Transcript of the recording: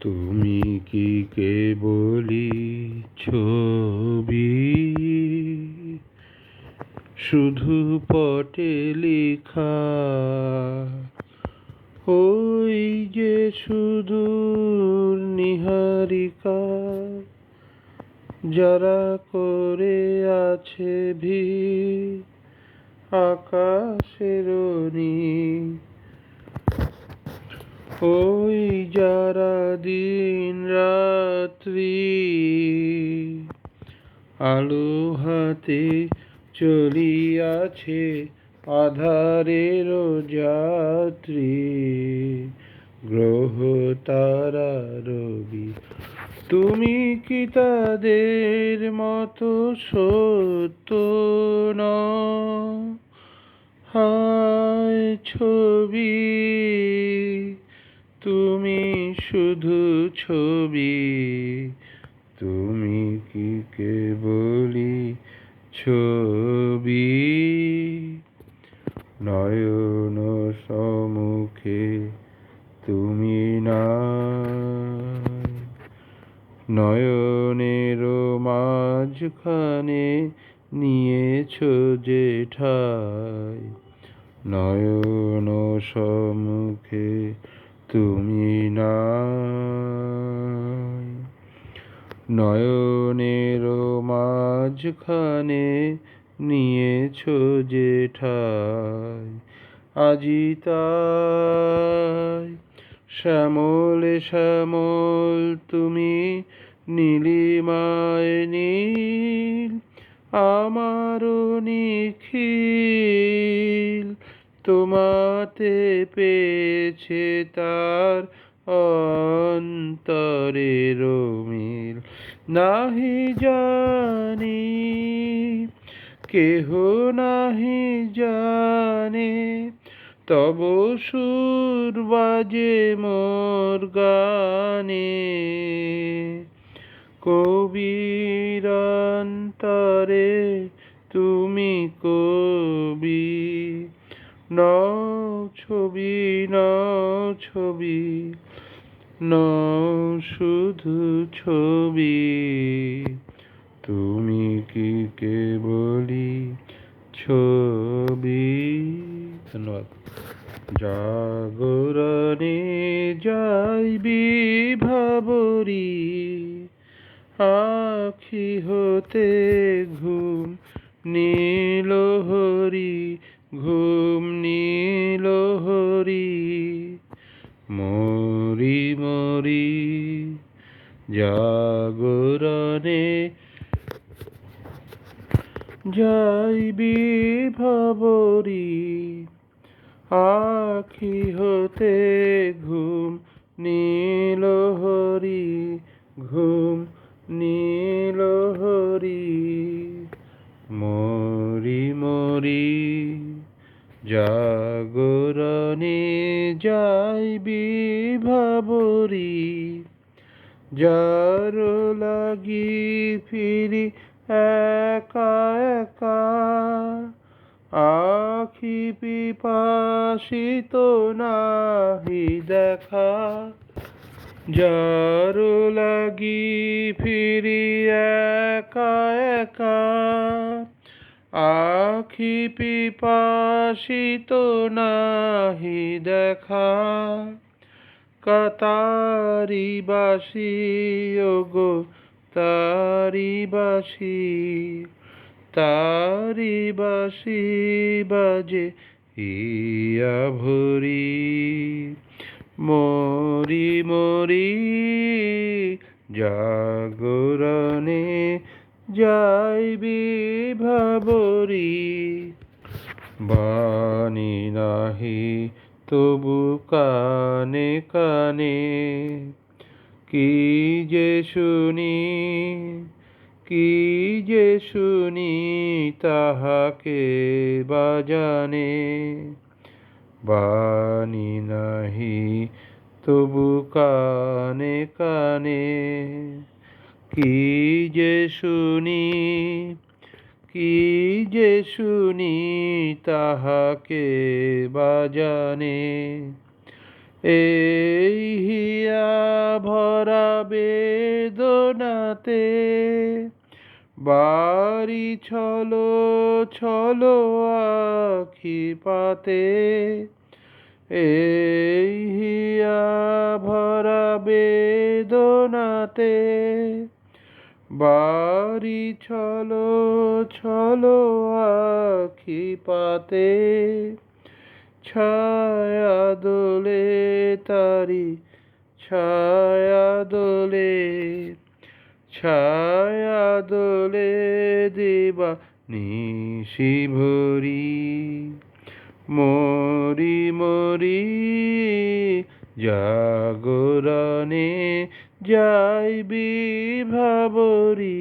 তুমি কি কেবলি ছবি শুধু পটে লেখা ওই যে শুধু নিহারিকা, যারা করে আছে ভি আকাশের নীল ওই যারা দিন রাত্রি আলো হাতে চলিয়াছে আধারের যাত্রী, গ্রহ তারা রবি তুমি কি তাদের মতো সত্য নও? হায় ছবি তুমি শুধু ছবি, তুমি কি কেবলি ছবি? নয়ন সম্মুখে তুমি না, নয়নের মাঝখানে নিয়েছ যে নয়ন সম্মুখে তুমি না নয়নের মাঝখানে নিয়েছ যে ঠাই আজি তাই শ্যামলে, শ্যামল, তুমি নীলিমায় নীল, আমারও নিখিল। তোমাতে পেয়েছে তার অন্তরের মিল। নাহি জানি, কেহ নাহি জানে, তব সুর বাজে মোর গানে। কবিরান্তরে তুমি কবি ন ছবি ন ছবি ন শুধু ছবি। তুমি কি কেবলি ছবি? ধন্যবাদ। জাগরণে যাইবি ভাবরি আখি হতে ঘুম নীল হরি ঘুম নীল হরি, মরি মরি, জাগরণে। যাইবি ভাবরি আখি হতে ঘুম নীল হরি, ঘুম নীল হরি। যাইবি ভাবরি যার লাগি ফিরি একা একা। আখি পিপাসিত নাহি দেখা। যার লাগি ফিরি একা একা। আখি পিপাসিত নাহি দেখা, কাতারি বাসি, ওগো তারি বাসি তারি বাসি বাজে ইয়া ভরি, মরি মরি বাণী নাহি, তবু কানে কানে, কি যে শুনি, কি যে শুনি তাহাকে বাজানে বাণী নাহি, তবু কানে কানে, কি যে শুনি কি যে শুনি তাহাকে বাজানে? এই হিয়া ভরা বেদনাতে বাড়ি ছলো ছলো আখি পাতে। এই হিয়া ভরা বেদনাতে বাড়ি ছলো ছলো আখি পাতে। ছায়া দোলে তারি, ছায়া দোলে ছায়া দোলে দিবা নিশি ভরি। মরি মরি, জাগরণে যাইবি ভাবরি